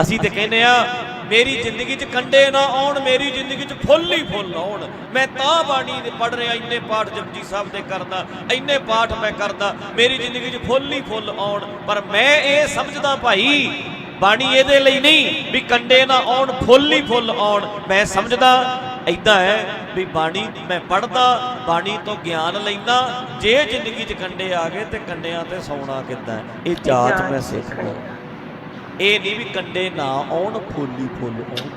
ਅਸੀਂ ਤੇ ਕਹਿੰਦੇ ਆ, ਮੇਰੀ ਜ਼ਿੰਦਗੀ 'ਚ ਕੰਡੇ ਨਾ ਆਉਣ, ਮੇਰੀ ਜ਼ਿੰਦਗੀ 'ਚ ਫੁੱਲ ਹੀ ਫੁੱਲ ਆਉਣ। ਮੈਂ ਤਾਂ ਬਾਣੀ ਦੇ ਪੜ ਰਿਹਾ, ਇੰਨੇ ਪਾਠ ਜਪਜੀ ਸਾਹਿਬ ਦੇ ਕਰਦਾ, ਇੰਨੇ ਪਾਠ ਮੈਂ ਕਰਦਾ, ਮੇਰੀ ਜ਼ਿੰਦਗੀ 'ਚ ਫੁੱਲ ਹੀ ਫੁੱਲ ਆਉਣ। ਪਰ ਮੈਂ ਇਹ ਸਮਝਦਾ ਭਾਈ, ਬਾਣੀ ਇਹਦੇ ਲਈ ਨਹੀਂ ਵੀ ਕੰਡੇ ਨਾ ਆਉਣ, ਫੁੱਲ ਹੀ ਫੁੱਲ ਆਉਣ। ਮੈਂ ਸਮਝਦਾ ਐਦਾਂ ਹੈ ਵੀ ਬਾਣੀ ਮੈਂ ਪੜਦਾ ਬਾਣੀ ਤੋਂ ਗਿਆਨ ਲੈਂਦਾ, ਜੇ ਜ਼ਿੰਦਗੀ 'ਚ ਕੰਡੇ ਆ ਗਏ ਤੇ ਕੰਡਿਆਂ ਤੇ ਸੌਣਾ ਕਿੱਦਾਂ ਇਹ ਜਾਚ ਮੈਂ ਸਿੱਖਦਾ ਇਹ ਨਹੀਂ ਵੀ ਕੰਡੇ ਨਾ ਆਉਣ ਫੁੱਲ ਫੁੱਲ ਆਉਣ।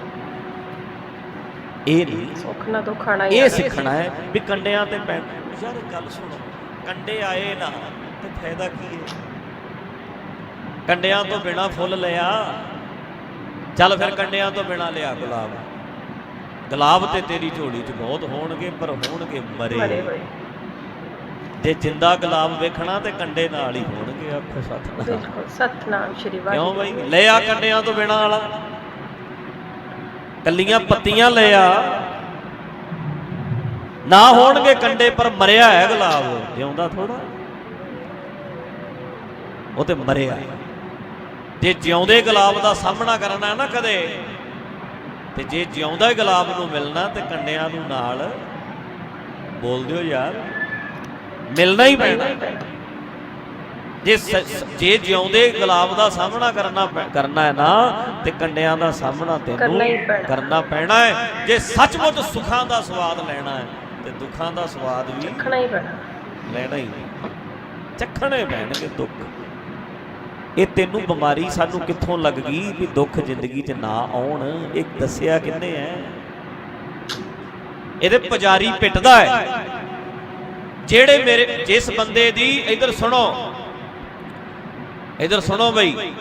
ਇਹ ਨਹੀਂ। ਸੁੱਖ ਨਾ ਆਣਾ ਹੀ ਇਹ। ਸਿੱਖਣਾ ਹੈ ਵੀ ਕੰਡਿਆਂ ਤੇ ਪੈਣ। ਯਾਰ ਗੱਲ ਸੁਣੋ ਕੰਡੇ ਆਏ ਨਾ ਤੇ ਫਾਇਦਾ ਕੀ ਹੈ? ਕੰਡਿਆਂ ਤੋਂ ਬਿਨਾ ਫੁੱਲ ਲਿਆ। ਚੱਲ ਫਿਰ ਕੰਡਿਆਂ ਤੋਂ ਬਿਨਾ ਲਿਆ ਗੁਲਾਬ। ਗੁਲਾਬ ਤੇ ਤੇਰੀ ਝੋਲੀ 'ਚ ਬਹੁਤ ਹੋਣਗੇ ਪਰ ਹੋਣਗੇ ਮਰੇ। ਜੇ ਜਿੰਦਾ ਗੁਲਾਬ ਵੇਖਣਾ ਤੇ ਕੰਡੇ ਨਾਲ ਹੀ ਹੋਣਗੇ ਆਖੋ ਸਤਨਾਮ। ਬਿਲਕੁਲ ਸਤਨਾਮ ਸ਼੍ਰੀ ਕਿਉਂ ਵਾਹਿਗੁਰੂ ਬਈ? ਲੈ ਆ ਕੰਡਿਆਂ ਤੋਂ ਬਿਨਾ ਵਾਲਾ। ਕੱਲੀਆਂ ਪੱਤੀਆਂ ਲੈ ਆ। ਨਾ ਹੋਣਗੇ ਕੰਡੇ ਪਰ ਮਰਿਆ ਹੈ ਗੁਲਾਬ ਜਿਉਂਦਾ ਥੋੜਾ ਉਹ ਤੇ ਮਰਿਆ। ਜੇ ਜਿਉਂਦੇ ਗੁਲਾਬ ਦਾ ਸਾਹਮਣਾ ਕਰਨਾ ਹੈ ਨਾ ਕਦੇ ਤੇ ਜੇ ਜਿਉਂਦਾ ਹੀ ਗੁਲਾਬ ਨੂੰ ਮਿਲਣਾ ਤੇ ਕੰਡਿਆਂ ਨੂੰ ਨਾਲ ਬੋਲ ਦਿਓ ਯਾਰ। ਮਿਲਣਾ ਹੀ ਪੈਣਾ ਜੇ ਜੇ ਜਿਉਂਦੇ ਗੁਲਾਬ ਦਾ ਸਾਹਮਣਾ ਕਰਨਾ ਕਰਨਾ ਹੈ ਨਾ ਤੇ ਕੰਡਿਆਂ ਦਾ ਸਾਹਮਣਾ ਤੈਨੂੰ। ਕਰਨਾ ਪੈਣਾ। ਹੈ। ਜੇ ਸੱਚਮੁੱਚ ਸੁੱਖਾਂ ਦਾ ਸਵਾਦ ਲੈਣਾ ਹੈ ਤੇ ਦੁੱਖਾਂ ਦਾ ਸਵਾਦ ਵੀ ਚੱਖਣਾ ਹੀ ਪੈਣਾ। ਲੈਣਾ ਹੀ ਚੱਖਣੇ ਪੈਣਗੇ ਦੁੱਖ। ਇਹ ਤੈਨੂੰ ਬਿਮਾਰੀ ਸਾਨੂੰ ਕਿੱਥੋਂ ਲੱਗ ਗਈ ਵੀ ਦੁੱਖ ਜ਼ਿੰਦਗੀ 'ਚ ਨਾ ਆਉਣ? ਇਹ ਦੱਸਿਆ ਕਿੰਨੇ ਐ ਇਹਦੇ ਪੁਜਾਰੀ ਪਿੱਟਦਾ ਹੈ। ਜਿਹੜੇ ਮੇਰੇ ਜਿਸ ਬੰਦੇ ਦੀ ਇਧਰ ਸੁਣੋ। ਇਧਰ ਸੁਣੋ ਬਈ।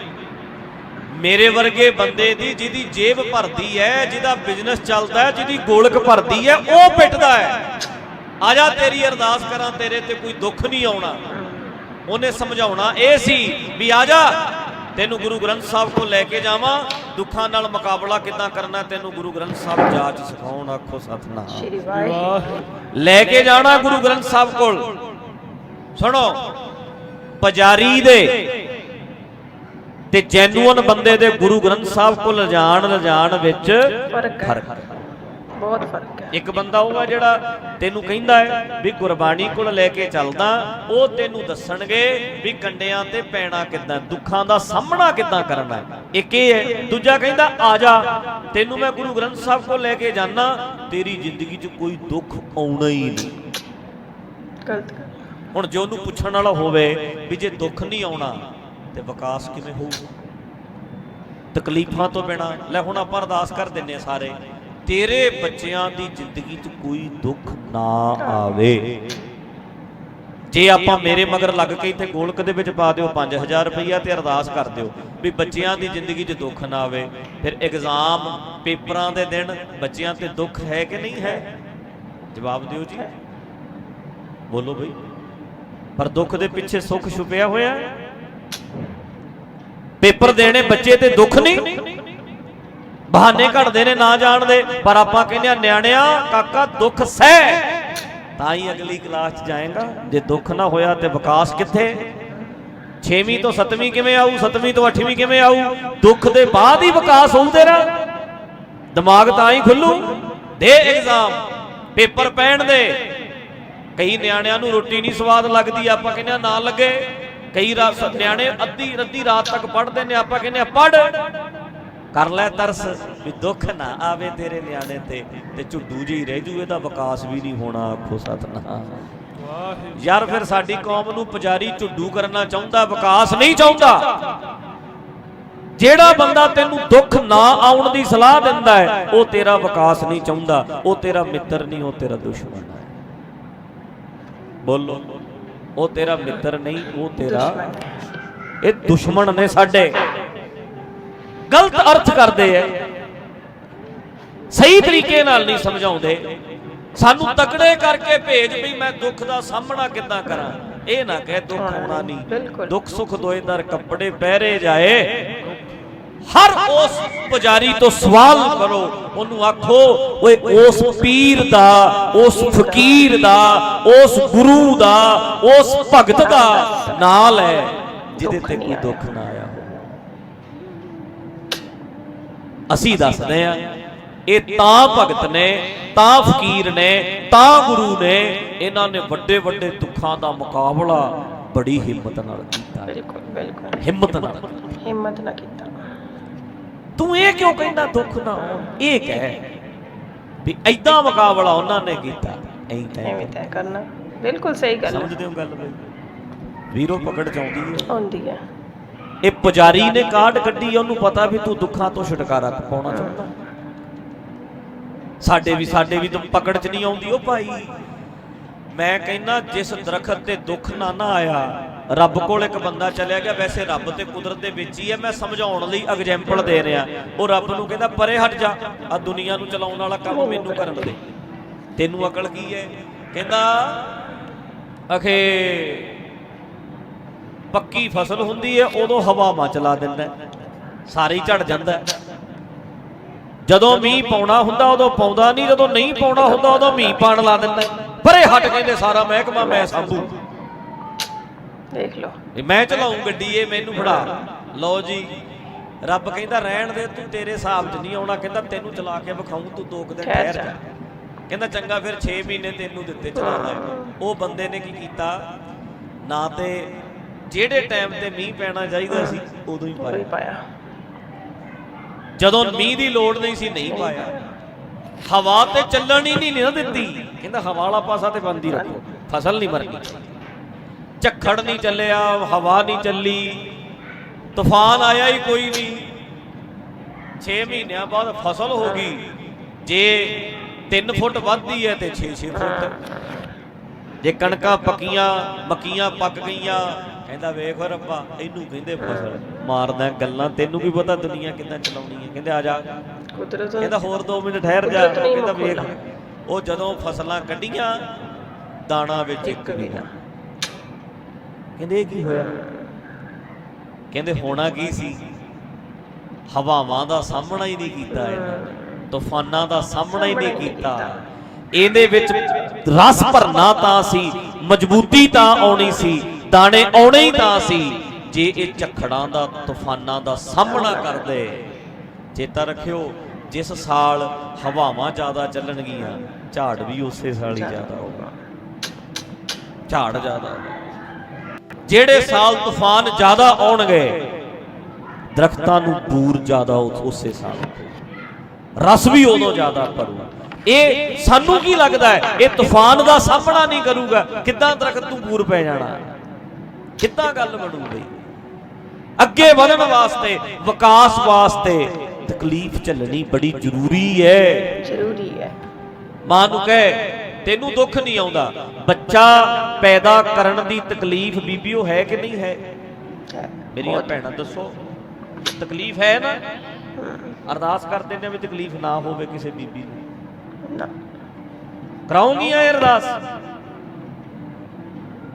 ਮੇਰੇ ਵਰਗੇ ਬੰਦੇ ਦੀ ਜਿਹਦੀ ਜੇਬ ਭਰਦੀ ਹੈ, ਜਿਹਦਾ ਬਿਜ਼ਨਸ ਚੱਲਦਾ ਹੈ, ਜਿਹਦੀ ਗੋਲਕ ਭਰਦੀ ਹੈ, ਉਹ ਪਿੱਟਦਾ ਹੈ। ਆ ਜਾ ਤੇਰੀ ਅਰਦਾਸ ਕਰਾਂ, ਤੇਰੇ ਤੇ ਕੋਈ ਦੁੱਖ ਨਹੀਂ ਆਉਣਾ। ਉਹਨੇ ਸਮਝਾਉਣਾ, ਇਹ ਸੀ ਵੀ ਆ ਜਾ ਤੈਨੂੰ ਗੁਰੂ ਗ੍ਰੰਥ ਸਾਹਿਬ ਕੋਲ ਲੈ ਕੇ ਜਾਵਾਂ। ਦੁੱਖਾਂ ਨਾਲ ਮੁਕਾਬਲਾ ਕਿੱਦਾਂ ਕਰਨਾ ਤੈਨੂੰ ਗੁਰੂ ਗ੍ਰੰਥ ਸਾਹਿਬ ਜਾਚ ਸਿਖਾਉਣ ਆਖੋ ਸਤਨਾਮ। ਲੈ ਕੇ ਜਾਣਾ ਗੁਰੂ ਗ੍ਰੰਥ ਸਾਹਿਬ ਕੋਲ। ਸੁਣੋ ਪੁਜਾਰੀ ਦੇ ਤੇ ਜੈਨੂਅਨ ਬੰਦੇ ਦੇ ਗੁਰੂ ਗ੍ਰੰਥ ਸਾਹਿਬ ਕੋਲ ਲਿਜਾਣ ਲਿਜਾਣ ਵਿੱਚ ਫ਼ਰਕ ਹੈ। ਫ਼ਰਕ ਹੈ। ਬਹੁਤ ਫ਼ਰਕ ਹੈ। ਇੱਕ ਬੰਦਾ ਆ ਜਿਹੜਾ ਤੈਨੂੰ ਕਹਿੰਦਾ ਹੈ ਵੀ ਗੁਰਬਾਣੀ ਕੋਲ ਲੈ ਕੇ ਚੱਲਦਾ ਉਹ ਤੈਨੂੰ ਦੱਸਣਗੇ ਵੀ ਕੰਡਿਆਂ ਤੇ ਪੈਣਾ ਕਿੱਦਾਂ ਦੁੱਖਾਂ ਦਾ ਸਾਹਮਣਾ ਕਿੱਦਾਂ ਕਰਨਾ ਹੈ। ਇੱਕ ਇਹ ਹੈ ਦੂਜਾ ਕਹਿੰਦਾ ਆ ਜਾ ਤੈਨੂੰ ਮੈਂ ਗੁਰੂ ਗ੍ਰੰਥ ਸਾਹਿਬ ਕੋਲ ਲੈ ਕੇ ਜਾਣਾ ਤੇਰੀ ਜ਼ਿੰਦਗੀ 'ਚ ਕੋਈ ਦੁੱਖ ਆਉਣਾ ਹੀ ਨਹੀਂ। ਗਲਤ ਗੱਲ ਹੁਣ ਜੇ ਉਹਨੂੰ ਪੁੱਛਣ ਵਾਲਾ ਹੋਵੇ ਵੀ ਜੇ ਦੁੱਖ ਨਹੀਂ ਆਉਣਾ ਤੇ ਵਿਕਾਸ ਕਿਵੇਂ ਹੋਊ? ਤਕਲੀਫਾਂ ਤੋਂ ਬਿਨਾ। ਲੈ ਹੁਣ ਆਪਾਂ ਅਰਦਾਸ ਕਰ ਦਿੰਨੇ ਸਾਰੇ। ਤੇਰੇ ਬੱਚਿਆਂ ਦੀ ਜ਼ਿੰਦਗੀ 'ਚ ਕੋਈ ਦੁੱਖ ਨਾ ਆਵੇ। ਜੇ ਆਪਾਂ ਮੇਰੇ ਮਗਰ ਲੱਗ ਕੇ ਇੱਥੇ ਗੋਲਕ ਦੇ ਵਿੱਚ ਪਾ ਦਿਓ 5000 ਰੁਪਈਆ ਤੇ ਅਰਦਾਸ ਕਰ ਦਿਓ ਵੀ ਬੱਚਿਆਂ ਦੀ ਜ਼ਿੰਦਗੀ 'ਚ ਦੁੱਖ ਨਾ ਆਵੇ, ਫਿਰ ਐਗਜ਼ਾਮ ਪੇਪਰਾਂ ਦੇ ਦਿਨ ਬੱਚਿਆਂ ਤੇ ਦੁੱਖ ਹੈ ਕਿ ਨਹੀਂ ਹੈ? ਜਵਾਬ ਦਿਓ ਜੀ। ਬੋਲੋ ਬਈ। ਪਰ ਦੁੱਖ ਦੇ ਪਿੱਛੇ ਸੁੱਖ ਛੁਪਿਆ ਹੋਇਆ ਪੇਪਰ ਦੇਣੇ ਬੱਚੇ ਤੇ ਦੁੱਖ ਨਹੀਂ? ਬਹਾਨੇ ਘੜਦੇ ਨੇ, ਨਾ ਜਾਣਦੇ, ਪਰ ਆਪਾਂ ਕਹਿੰਦੇ ਆ ਨਿਆਣਿਆ, ਕਾਕਾ, ਦੁੱਖ ਸਹਿ। ਤਾਂ ਹੀ ਅਗਲੀ ਕਲਾਸ 'ਚ ਜਾਏਗਾ। ਜੇ ਦੁੱਖ ਨਾ ਹੋਇਆ ਤੇ ਵਿਕਾਸ ਕਿੱਥੇ? 6ਵੀਂ ਤੋਂ 7ਵੀਂ ਕਿਵੇਂ ਆਊ 7ਵੀਂ ਤੋਂ 8ਵੀਂ ਕਿਵੇਂ ਆਊ? ਦੁੱਖ ਦੇ ਬਾਅਦ ਹੀ ਵਿਕਾਸ ਹੋਊ ਤੇਰਾ ਦਿਮਾਗ ਤਾਂ ਹੀ ਖੁੱਲੂ। ਦੇ ਐਗਜ਼ਾਮ ਪੇਪਰ ਪੈਣ ਦੇ। ਕਈ ਨਿਆਣਿਆਂ ਨੂੰ ਰੋਟੀ ਨਹੀਂ ਸਵਾਦ ਲੱਗਦੀ, ਆਪਾਂ ਕਹਿੰਦੇ ਆ ਨਾ ਲੱਗੇ। ਕਈ ਰਾਤ ਨਿਆਣੇ ਅੱਧੀ ਅੱਧੀ ਰਾਤ ਤੱਕ ਪੜ੍ਹਦੇ ਨੇ, ਆਪਾਂ ਕਹਿੰਦੇ ਆ ਪੜ੍ਹ। ਕਰ ਲੈ ਤਰਸ ਵੀ ਦੁੱਖ ਨਾ ਆਵੇ ਤੇਰੇ ਨਿਆਣੇ ਤੇ ਤੇ ਝੁੱਡੂ ਜੀ ਰਹਿ ਜੂ, ਇਹਦਾ ਵਿਕਾਸ ਵੀ ਨਹੀਂ ਹੋਣਾ, ਆਖੋ ਸਤਨਾਮ। ਯਾਰ ਫਿਰ ਸਾਡੀ ਕੌਮ ਨੂੰ ਪੁਜਾਰੀ ਝੁੱਡੂ ਕਰਨਾ ਚਾਹੁੰਦਾ, ਵਿਕਾਸ ਨਹੀਂ ਚਾਹੁੰਦਾ। ਜਿਹੜਾ ਬੰਦਾ ਤੈਨੂੰ ਦੁੱਖ ਨਾ ਆਉਣ ਦੀ ਸਲਾਹ ਦਿੰਦਾ ਹੈ, ਉਹ ਤੇਰਾ ਵਿਕਾਸ ਨਹੀਂ ਚਾਹੁੰਦਾ, ਉਹ ਤੇਰਾ ਮਿੱਤਰ ਨਹੀਂ, ਉਹ ਤੇਰਾ ਦੁਸ਼ਮਣ ਹੈ। ਬੋਲੋ, ਉਹ ਤੇਰਾ ਮਿੱਤਰ ਨਹੀਂ, ਉਹ ਤੇਰਾ ਇਹ ਦੁਸ਼ਮਣ ਨੇ ਸਾਡੇ। ਗਲਤ ਅਰਥ ਕਰਦੇ ਐ। ਸਹੀ ਤਰੀਕੇ ਨਾਲ ਨਹੀਂ ਸਮਝਾਉਂਦੇ। ਸਾਨੂੰ ਤਕੜੇ ਕਰਕੇ ਭੇਜ ਵੀ ਮੈਂ ਦੁੱਖ ਦਾ ਸਾਹਮਣਾ ਕਿੱਦਾਂ ਕਰਾਂ। ਇਹ ਨਾ ਕਹਿ ਦੁੱਖ ਆਉਣਾ ਨਹੀਂ। ਦੁੱਖ ਸੁਖ ਦੋਏ ਦਰ ਕੱਪੜੇ ਪਹਿਰੇ ਜਾਏ। ਹਰ ਉਸ ਪੁਜਾਰੀ ਤੋਂ ਸਵਾਲ ਕਰੋ। ਉਹਨੂੰ ਆਖੋ ਓਏ ਉਸ ਪੀਰ ਦਾ ਉਸ ਫਕੀਰ ਦਾ ਉਸ ਗੁਰੂ ਦਾ ਉਸ ਭਗਤ ਦਾ ਨਾਂ ਲੈ ਜਿਹਦੇ ਤੇ ਕੋਈ। ਦੁੱਖ ਨਾ ਆਇਆ ਹੋਵੇ ਅਸੀਂ ਦੱਸਦੇ ਆ ਇਹ ਤਾਂ ਭਗਤ ਨੇ ਤਾਂ ਫਕੀਰ ਨੇ ਤਾਂ ਗੁਰੂ ਨੇ ਇਹਨਾਂ ਨੇ ਵੱਡੇ ਵੱਡੇ ਦੁੱਖਾਂ ਦਾ ਮੁਕਾਬਲਾ ਬੜੀ ਹਿੰਮਤ ਨਾਲ ਕੀਤਾ ਹੈ। ਬਿਲਕੁਲ ਬਿਲਕੁਲ। ਹਿੰਮਤ ਨਾਲ। ਹਿੰਮਤ ਨਾ ਕੀਤਾ। ਤੂੰ ਇਹ ਕਿਉਂ ਕਹਿੰਦਾ ਦੁੱਖ ਨਾ ਹੋਣ? ਇਹ ਕਹਿ ਵੀ ਐਦਾਂ ਮੁਕਾਬਲਾ ਉਹਨਾਂ ਨੇ ਕੀਤਾ। ਐਂ ਐਵੇਂ ਕਰਨਾ। ਬਿਲਕੁਲ ਸਹੀ ਗੱਲ ਹੈ। ਸਮਝਦੇ ਹੋ ਗੱਲ? ਵੀਰੋ ਪਕੜ ਚਾਉਂਦੀ ਹੈ। ਹੁੰਦੀ ਹੈ। ਇਹ ਪੁਜਾਰੀ ਨੇ ਕਾਢ ਕੱਢੀ, ਉਹਨੂੰ ਪਤਾ ਵੀ ਤੂੰ ਦੁੱਖਾਂ ਤੋਂ ਛੁਟਕਾਰਾ ਪਾਉਣਾ ਚਾਹੁੰਦਾ। ਸਾਡੇ ਵੀ ਸਾਡੇ ਵੀ ਤਾਂ ਪਕੜ 'ਚ ਨਹੀਂ ਆਉਂਦੀ, ਉਹ ਭਾਈ। ਮੈਂ ਕਹਿੰਦਾ, ਜਿਸ ਦਰਖਤ ਤੇ ਦੁੱਖ ਨਾ ਨਾ ਆਇਆ, ਰੱਬ ਕੋਲ ਇੱਕ ਬੰਦਾ ਚਲਿਆ ਗਿਆ, ਵੈਸੇ ਰੱਬ ਤੇ ਕੁਦਰਤ ਦੇ ਵਿੱਚ ਹੀ ਹੈ, ਮੈਂ ਸਮਝਾਉਣ ਲਈ ਐਗਜ਼ਾਮਪਲ ਦੇ ਰਿਹਾ। ਉਹ ਰੱਬ ਨੂੰ ਕਹਿੰਦਾ, ਪਰੇ ਹਟ ਜਾ ਆ ਦੁਨੀਆ ਨੂੰ ਚਲਾਉਣ ਵਾਲਾ ਕੰਮ ਮੈਨੂੰ ਕਰਨ ਦੇ। ਤੈਨੂੰ ਅਕਲ ਕੀ ਹੈ? ਕਹਿੰਦਾ, ਅਖੇ ਪੱਕੀ ਫਸਲ ਹੁੰਦੀ ਹੈ ਉਦੋਂ ਹਵਾ ਮਾ ਚਲਾ ਦਿੰਦਾ। ਸਾਰੇ ਝੜ ਜਾਂਦਾ। ਜਦੋਂ ਮੀਂਹ ਪਾਉਣਾ ਹੁੰਦਾ ਉਦੋਂ ਪਾਉਂਦਾ ਨਹੀਂ ਜਦੋਂ ਨਹੀਂ ਪਾਉਣਾ ਹੁੰਦਾ ਉਦੋਂ ਮੀਂਹ ਪਾਣ ਲਾ ਦਿੰਦਾ। ਪਰੇ ਹਟ ਕਹਿੰਦੇ ਸਾਰਾ ਮਹਿਕਮਾ ਮੈਂ ਸੰਭੂ ਦੇਖ ਲਓ ਇਹ ਮੈਂ ਚਲਾਉਂ ਗੱਡੀ ਇਹ ਮੈਨੂੰ ਫੜਾ ਲਓ ਜੀ ਰੱਬ ਕਹਿੰਦਾ ਰਹਿਣ ਦੇ ਤੂੰ ਤੇਰੇ ਹਿਸਾਬ 'ਚ ਨਹੀਂ ਆਉਣਾ ਕਹਿੰਦਾ ਤੈਨੂੰ ਚਲਾ ਕੇ ਵਿਖਾਉਂ ਤੂੰ ਦੋ ਕੁ ਦਿਨ ਠਹਿਰ। ਜਾ ਕਹਿੰਦਾ ਚੰਗਾ ਫਿਰ 6 ਮਹੀਨੇ ਤੈਨੂੰ ਦਿੱਤੇ ਚਲਾਉਣਾ ਉਹ ਬੰਦੇ ਨੇ ਕੀ ਕੀਤਾ ਨਾ ਤੇ ਜਿਹੜੇ ਟਾਈਮ ਤੇ ਮੀਂਹ ਪੈਣਾ ਚਾਹੀਦਾ ਸੀ ਉਦੋਂ ਹੀ ਪਾਇਆ। ਪਾਇਆ। ਜਦੋਂ ਮੀਂਹ ਦੀ ਲੋੜ ਨਹੀਂ ਸੀ ਨਹੀਂ ਪਾਇਆ। ਹਵਾ ਤੇ ਚੱਲਣ ਹੀ ਨਹੀਂ ਨਾ ਦਿੱਤੀ। ਕਹਿੰਦਾ ਹਵਾ ਵਾਲਾ ਪਾਸਾ ਤੇ ਬੰਦ ਹੀ ਰੱਖੋ। ਫਸਲ ਨਹੀਂ ਮਰਨੀ। ਝੱਖੜ ਨਹੀਂ ਚੱਲਿਆ ਹਵਾ ਨਹੀਂ ਚੱਲੀ। ਤੂਫਾਨ ਆਇਆ ਹੀ ਕੋਈ ਨਹੀਂ। 6 ਮਹੀਨਿਆਂ ਬਾਅਦ ਫਸਲ ਹੋ ਗਈ। ਜੇ 3 ਫੁੱਟ ਵੱਧਦੀ ਹੈ ਤੇ 6-6 ਫੁੱਟ। ਜੇ ਕਣਕਾਂ ਪੱਕੀਆਂ ਮੱਕੀਆਂ ਪੱਕ ਗਈਆਂ ਕਹਿੰਦਾ ਵੇਖ ਰੱਬਾ ਇਹਨੂੰ ਕਹਿੰਦੇ ਫਸਲ। ਮਾਰਦਾ ਗੱਲਾਂ ਤੈਨੂੰ ਕੀ ਪਤਾ ਦੁਨੀਆ ਕਿੱਦਾਂ ਚਲਾਉਣੀ ਹੈ। ਕਹਿੰਦੇ ਆ ਜਾ। ਕੁਦਰਤ ਕਹਿੰਦਾ ਹੋਰ 2 ਮਿੰਟ ਠਹਿਰ ਜਾ। ਕਹਿੰਦਾ ਵੇਖ। ਉਹ ਜਦੋਂ ਫਸਲਾਂ ਕੱਢੀਆਂ ਦਾਣਾ ਵਿੱਚ ਇੱਕ ਵੀ ਨਾ। ਕਹਿੰਦੇ ਕੀ ਹੋਇਆ? ਕਹਿੰਦੇ ਹੋਣਾ ਕੀ ਸੀ? ਹਵਾਵਾਂ ਦਾ ਸਾਹਮਣਾ ਹੀ ਨਹੀਂ ਕੀਤਾ ਇਹਨਾਂ। ਤੂਫਾਨਾਂ ਦਾ ਸਾਹਮਣਾ ਹੀ ਨਹੀਂ ਕੀਤਾ। ਇਹਦੇ ਵਿੱਚ ਰਸ ਭਰਨਾ ਤਾਂ ਸੀ ਮਜ਼ਬੂਤੀ ਤਾਂ ਆਉਣੀ ਸੀ। ਦਾਣੇ ਆਉਣੇ ਹੀ ਤਾਂ ਸੀ। ਜੇ ਇਹ ਝੱਖੜਾਂ ਦਾ, ਤੂਫਾਨਾਂ ਦਾ ਸਾਹਮਣਾ ਕਰਦੇ ਚੇਤਾ ਰੱਖਿਓ, ਜਿਸ ਸਾਲ ਹਵਾਵਾਂ ਜ਼ਿਆਦਾ ਚੱਲਣਗੀਆਂ, ਝਾੜ ਵੀ ਉਸੇ ਸਾਲ ਹੀ ਜ਼ਿਆਦਾ ਹੋਊਗਾ। ਝਾੜ ਜ਼ਿਆਦਾ ਹੋਊਗਾ। ਜਿਹੜੇ ਸਾਲ ਤੂਫਾਨ ਜ਼ਿਆਦਾ ਆਉਣਗੇ, ਦਰਖਤਾਂ ਨੂੰ ਬੂਰ ਜ਼ਿਆਦਾ ਉਸੇ ਸਾਲ ਰਸ ਵੀ ਉਦੋਂ ਜ਼ਿਆਦਾ ਭਰੂਗਾ। ਇਹ ਸਾਨੂੰ ਕੀ ਲੱਗਦਾ ਹੈ? ਇਹ ਤੂਫਾਨ ਦਾ ਸਾਹਮਣਾ ਨਹੀਂ ਕਰੂਗਾ। ਕਿੱਦਾਂ ਦਰਖਤ ਨੂੰ ਬੂਰ ਪੈ ਜਾਣਾ? ਕਿੱਦਾਂ ਗੱਲ ਬਣੂ ਬਈ? ਅੱਗੇ ਵਧਣ ਵਾਸਤੇ ਵਿਕਾਸ ਵਾਸਤੇ ਤਕਲੀਫ ਝੱਲਣੀ ਬੜੀ ਜ਼ਰੂਰੀ ਹੈ। ਜ਼ਰੂਰੀ ਹੈ। ਮਾਂ ਨੂੰ ਕਹੇ ਤੈਨੂੰ ਦੁੱਖ ਨਹੀਂ ਆਉਂਦਾ? ਬੱਚਾ ਪੈਦਾ ਕਰਨ ਦੀ ਤਕਲੀਫ ਬੀਬੀਓ ਹੈ ਕਿ ਨਹੀਂ ਹੈ। ਮੇਰੀਆਂ ਭੈਣਾਂ ਦੱਸੋ ਤਕਲੀਫ ਹੈ ਨਾ? ਅਰਦਾਸ ਕਰਦੇ ਨੇ ਵੀ ਤਕਲੀਫ ਨਾ ਹੋਵੇ ਕਿਸੇ ਬੀਬੀ ਨੂੰ। ਨਾ। ਕਰਾਉਂਗੀਆਂ ਇਹ ਅਰਦਾਸ?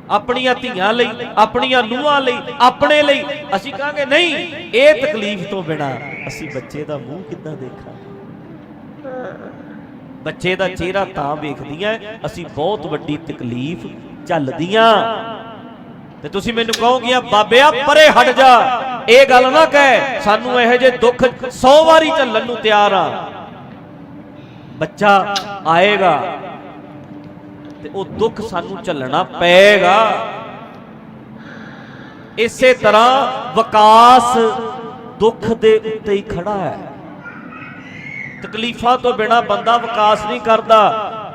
ਆਪਣੀਆਂ ਧੀਆਂ ਲਈ, ਆਪਣੀਆਂ ਨੂੰਹਾਂ ਲਈ, ਆਪਣੇ ਲਈ। ਅਸੀਂ ਕਹਾਂਗੇ, ਨਹੀਂ, ਇਹ ਤਕਲੀਫ ਤੋਂ ਬਿਨਾ ਅਸੀਂ ਬੱਚੇ ਦਾ ਮੂੰਹ ਕਿੱਦਾਂ ਦੇਖਾਂ ਬੱਚੇ ਦਾ ਚਿਹਰਾ ਤਾਂ ਵੇਖਦੀਆਂ, ਅਸੀਂ ਬਹੁਤ ਵੱਡੀ ਤਕਲੀਫ ਝੱਲਦੀਆਂ। ਤੇ ਤੁਸੀਂ ਮੈਨੂੰ ਕਹੋਗੀਆਂ ਬਾਬਿਆ, ਪਰੇ ਹਟ ਜਾ। ਇਹ ਗੱਲ ਨਾ ਕਹਿ, ਸਾਨੂੰ ਇਹੋ ਜਿਹੇ ਦੁੱਖ 100 ਵਾਰੀ ਝੱਲਣ ਨੂੰ ਤਿਆਰ ਆ। ਬੱਚਾ ਆਏਗਾ ਤੇ ਉਹ ਦੁੱਖ ਸਾਨੂੰ ਝੱਲਣਾ ਪਏਗਾ। ਇਸੇ ਤਰ੍ਹਾਂ ਵਿਕਾਸ ਦੁੱਖ ਦੇ ਉੱਤੇ ਹੀ ਖੜਾ ਹੈ। ਤਕਲੀਫਾਂ ਤੋਂ ਬਿਨਾ ਬੰਦਾ ਵਿਕਾਸ ਨਹੀਂ ਕਰਦਾ,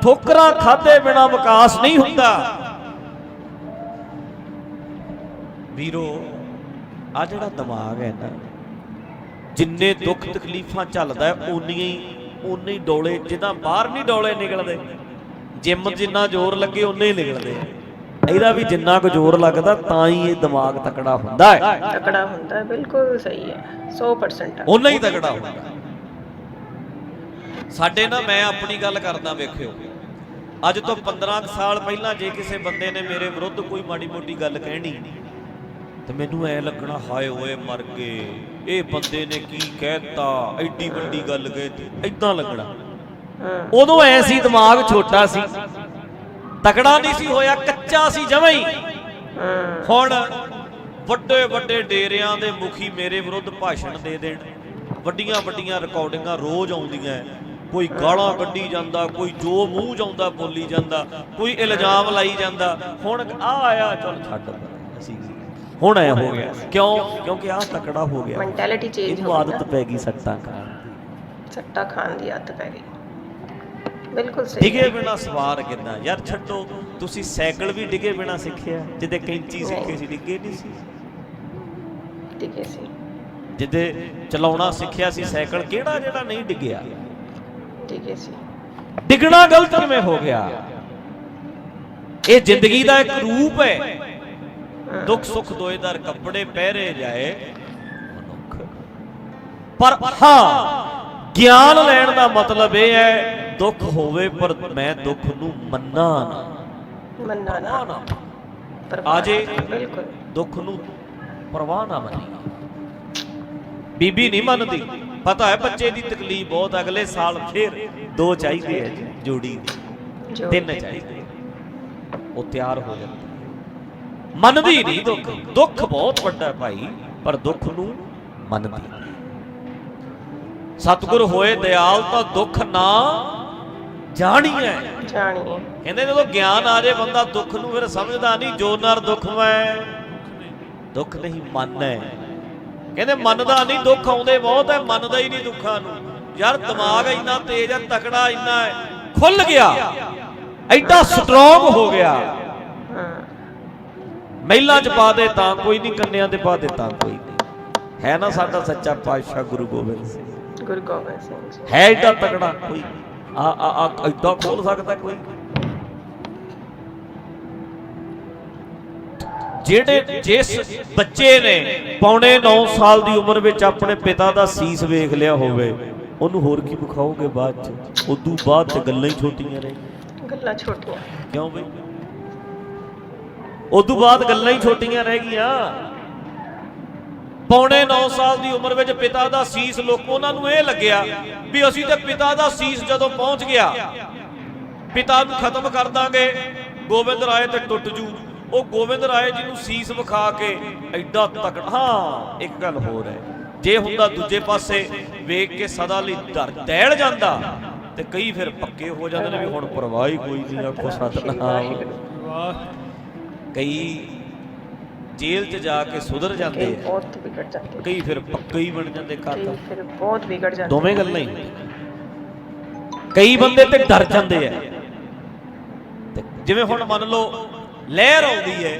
ਠੋਕਰਾਂ ਖਾਦੇ ਬਿਨਾ ਵਿਕਾਸ ਨਹੀਂ ਹੁੰਦਾ। ਵੀਰੋ ਆ ਜਿਹੜਾ ਦਿਮਾਗ ਹੈ ਨਾ, ਜਿੰਨੇ ਦੁੱਖ ਤਕਲੀਫਾਂ ਚੱਲਦਾ ਓਨੀਆਂ ਹੀ ਓਨੇ ਹੀ ਡੋਲੇ ਜਿਹਦਾ ਬਾਹਰ ਨਹੀਂ ਡੋਲੇ ਨਿਕਲਦੇ। ਜਿੰਮ ਜਿੰਨਾ ਜ਼ੋਰ ਲੱਗੇ ਓਨੇ ਹੀ ਨਿਕਲਦੇ ਇਹਦਾ ਵੀ ਜਿੰਨਾ ਕੁ ਜ਼ੋਰ ਲੱਗਦਾ ਤਾਂ ਹੀ ਇਹ ਦਿਮਾਗ ਤਕੜਾ ਹੁੰਦਾ ਹੈ। ਤਕੜਾ ਹੁੰਦਾ ਹੈ ਬਿਲਕੁਲ ਸਹੀ ਹੈ 100% ਓਨਾ ਹੀ ਤਕੜਾ ਹੁੰਦਾ। ਸਾਡੇ ਨਾਲ ਮੈਂ ਆਪਣੀ ਗੱਲ ਕਰਦਾ ਵੇਖਿਓ। ਅੱਜ ਤੋਂ 15 ਕੁ ਸਾਲ ਪਹਿਲਾਂ ਜੇ ਕਿਸੇ ਬੰਦੇ ਨੇ ਮੇਰੇ ਵਿਰੁੱਧ ਕੋਈ ਮਾੜੀ ਮੋਟੀ ਗੱਲ ਕਹਿਣੀ ਤੇ ਮੈਨੂੰ ਐ ਲੱਗਣਾ ਹਾਏ ਓਏ ਮਰ ਗਏ। ਇਹ ਬੰਦੇ ਨੇ ਕੀ ਕਹਿਤਾ? ਐਡੀ ਵੱਡੀ ਗੱਲ ਕਹਿਤੀ। ਐਦਾਂ ਲੱਗਣਾ। ਉਦੋਂ ਐ ਸੀ ਦਿਮਾਗ ਛੋਟਾ ਸੀ। ਤਕੜਾ ਨਹੀਂ ਸੀ ਹੋਇਆ ਕੱਚਾ ਸੀ ਜਮਾਂ ਹੀ। ਹੁਣ ਵੱਡੇ ਵੱਡੇ ਡੇਰਿਆਂ ਦੇ ਮੁਖੀ ਮੇਰੇ ਵਿਰੁੱਧ ਭਾਸ਼ਣ ਦੇ ਦੇਣ। ਵੱਡੀਆਂ ਵੱਡੀਆਂ ਰਿਕਾਰਡਿੰਗਾਂ ਰੋਜ਼ ਆਉਂਦੀਆਂ। ਕੋਈ ਗਾਲਾਂ ਕੱਢੀ ਜਾਂਦਾ ਕੋਈ ਜੋ ਮੂੰਹ ਆਉਂਦਾ ਬੋਲੀ ਜਾਂਦਾ ਕੋਈ ਇਲਜ਼ਾਮ ਲਾਈ ਜਾਂਦਾ। ਹੁਣ ਆ ਆਇਆ ਚਲ ਛੱਡ ਅਸੀਂ ਹੁਣ ਐ ਹੋ ਗਿਆ। ਕਿਉਂ? ਕਿਉਂਕਿ ਆ ਤਕੜਾ ਹੋ ਗਿਆ। ਮੈਂਟੈਲਿਟੀ ਚੇਂਜ ਹੋ ਆਦਤ ਗਈ ਪੈ ਗਈ ਸੱਟਾਂ ਖਾਣ ਦੀ। ਸੱਟਾ ਖਾਣ ਦੀ ਆਦਤ ਪੈ ਗਈ। ਬਿਲਕੁਲ ਸਹੀ। ਡਿਗੇ ਬਿਨਾ ਸਵਾਰ ਕਿੱਦਾਂ? ਯਾਰ ਛੱਡੋ ਤੁਸੀਂ ਸਾਈਕਲ ਵੀ ਡਿਗੇ ਬਿਨਾ ਸਿੱਖਿਆ ਜਿੱਦੇ ਕੈਂਚੀ ਸਿੱਖੀ ਸੀ ਡਿੱਗੇ ਨਹੀਂ ਸੀ। ਹੈ ਸੀ। ਜਿੱਦੇ ਚਲਾਉਣਾ ਸਿੱਖਿਆ ਸੀ ਸਾਈਕਲ ਕਿਹੜਾ ਜਿਹੜਾ ਨਹੀਂ ਡਿੱਗਿਆ? ਹੈ ਸੀ। ਡਿੱਗਣਾ ਗਲਤ ਕਿਵੇਂ ਹੋ ਗਿਆ? ਇਹ ਜ਼ਿੰਦਗੀ ਦਾ ਇੱਕ ਰੂਪ ਹੈ। ਹਾਂ, ਦੁੱਖ ਸੁੱਖ ਦੋਇਦਾਰ ਕੱਪੜੇ ਪਹਿਰੇ ਜਾਏ ਮਨੁੱਖ। ਪਰ ਹਾਂ ਗਿਆਨ ਲੈਣ ਦਾ ਮਤਲਬ ਇਹ ਹੈ ਦੁੱਖ ਹੋਵੇ ਪਰ ਮੈਂ ਦੁੱਖ ਨੂੰ ਮੰਨਾ ਨਾ। ਮੰਨਣਾ ਨਾ। ਆਜੇ। ਬਿਲਕੁਲ। ਦੁੱਖ ਨੂੰ ਪਰਵਾਹ ਨਾ ਮੰਨੀ ਬੀਬੀ ਨਹੀਂ ਮੰਨਦੀ। ਪਤਾ ਹੈ ਬੱਚੇ ਦੀ ਤਕਲੀਫ ਬਹੁਤ ਅਗਲੇ ਸਾਲ ਫੇਰ ਦੋ ਚਾਹੀਦੇ ਹੈ ਜੀ, ਜੋੜੀ ਦੀ। ਤਿੰਨ ਚਾਹੀਦੇ ਉਹ ਤਿਆਰ ਹੋ ਜਾਂਦੀ। ਮੰਨਦੀ ਨਹੀਂ ਦੁੱਖ। ਦੁੱਖ ਬਹੁਤ ਵੱਡਾ ਹੈ ਭਾਈ ਪਰ ਦੁੱਖ ਨੂੰ ਮੰਨਦੀ ਨਹੀਂ। ਸਤਿਗੁਰ ਹੋਏ ਦਿਆਲ ਤਾਂ ਦੁੱਖ ਨਾ ਜਾਣੀਐ। ਜਾਣੀਏ ਕਹਿੰਦੇ ਜਦੋਂ ਗਿਆਨ ਆ ਜੇ ਬੰਦਾ ਦੁੱਖ ਨੂੰ ਫਿਰ ਸਮਝਦਾ ਨਹੀਂ ਜੋ ਨਰ ਦੁੱਖ ਮੈਂ ਦੁੱਖ ਨਹੀਂ ਮਨ। ਹੈ ਕਹਿੰਦੇ ਮੰਨਦਾ ਨਹੀਂ ਦੁੱਖ ਆਉਂਦੇ ਬਹੁਤ ਹੈ ਮੰਨਦਾ ਹੀ ਨਹੀਂ ਦੁੱਖਾਂ ਨੂੰ। ਯਾਰ ਦਿਮਾਗ ਇੰਨਾ ਤੇਜ਼ ਹੈ ਤਕੜਾ ਇੰਨਾ ਹੈ ਖੁੱਲ ਗਿਆ। ਐਡਾ ਸਟਰੋਂਗ ਹੋ ਗਿਆ। ਹਾਂ ਮਹਿਲਾਂ 'ਚ ਪਾ ਦੇ ਤਾਂ ਕੋਈ ਨਹੀਂ ਕੰਨਿਆਂ ਤੇ ਪਾ ਦੇ ਤਾਂ ਕੋਈ ਨਹੀਂ। ਹੈ ਨਾ ਸਾਡਾ ਸੱਚਾ ਪਾਤਸ਼ਾਹ ਗੁਰੂ ਗੋਬਿੰਦ ਸਿੰਘ। ਗੁਰੂ ਗੋਬਿੰਦ ਸਿੰਘ ਜੀ ਹੈ ਐਡਾ ਤਕੜਾ ਕੋਈ। ਆ ਆ ਆ ਐਡਾ ਖੋਲ ਸਕਦਾ ਕੋਈ। ਜਿਹੜੇ ਜਿਸ ਬੱਚੇ ਨੇ ਪੌਣੇ 9 ਸਾਲ ਦੀ ਉਮਰ ਵਿੱਚ ਆਪਣੇ ਪਿਤਾ ਦਾ ਸੀਸ ਵੇਖ ਲਿਆ ਹੋਵੇ ਉਹਨੂੰ ਹੋਰ ਕੀ ਵਿਖਾਓਗੇ ਬਾਅਦ ਚ? ਉਦੋਂ ਬਾਅਦ ਤੇ ਗੱਲਾਂ ਹੀ ਛੋਟੀਆਂ ਨੇ। ਗੱਲਾਂ ਛੋਟੀਆਂ। ਕਿਉਂ ਬਈ? ਉਦੋਂ ਬਾਅਦ ਗੱਲਾਂ ਹੀ ਛੋਟੀਆਂ ਰਹਿ ਗਈਆਂ। ਪੌਣੇ 9 ਸਾਲ ਦੀ ਉਮਰ ਵਿੱਚ ਪਿਤਾ ਦਾ ਸੀਸ ਲੋਕ ਉਹਨਾਂ ਨੂੰ ਇਹ ਲੱਗਿਆ ਵੀ ਅਸੀਂ ਤੇ ਪਿਤਾ ਦਾ ਸੀਸ ਜਦੋਂ ਪਹੁੰਚ ਗਿਆ ਪਿਤਾ ਨੂੰ ਖਤਮ ਕਰ ਦਾਂਗੇ। ਗੋਬਿੰਦ ਰਾਏ ਤੇ ਟੁੱਟ ਜੂ। ਉਹ ਗੋਬਿੰਦ ਰਾਏ ਜੀ ਨੂੰ ਸੀਸ ਵਿਖਾ ਕੇ ਐਡਾ ਤਕੜਾ ਹਾਂ ਇੱਕ ਗੱਲ ਹੋਰ ਹੈ। ਜੇ ਹੁੰਦਾ ਦੂਜੇ ਪਾਸੇ ਵੇਖ ਕੇ ਸਦਾ ਲਈ ਡਰ ਦਹਿੜ ਜਾਂਦਾ ਤੇ ਕਈ ਫਿਰ ਪੱਕੇ ਹੋ ਜਾਂਦੇ ਨੇ ਵੀ ਹੁਣ ਪਰਵਾਹ ਹੀ ਕੋਈ ਨਹੀਂ ਆਖੋ ਸਤਨਾਮ। ਕਈ ਜੇਲ੍ਹ 'ਚ ਜਾ ਕੇ ਸੁਧਰ ਜਾਂਦੇ ਆ। ਬਹੁਤ ਵਿਗੜ ਜਾਂਦੇ ਕਈ ਫਿਰ ਪੱਕੇ ਹੀ ਬਣ ਜਾਂਦੇ ਕਾਤਲ ਫਿਰ ਬਹੁਤ ਵਿਗੜ ਜਾਂਦੇ ਦੋਵੇਂ ਗੱਲਾਂ ਹੀ। ਕਈ ਬੰਦੇ ਤੇ ਡਰ ਜਾਂਦੇ ਆ। ਜਿਵੇਂ ਹੁਣ ਮੰਨ ਲਓ ਲਹਿਰ ਆਉਂਦੀ ਹੈ।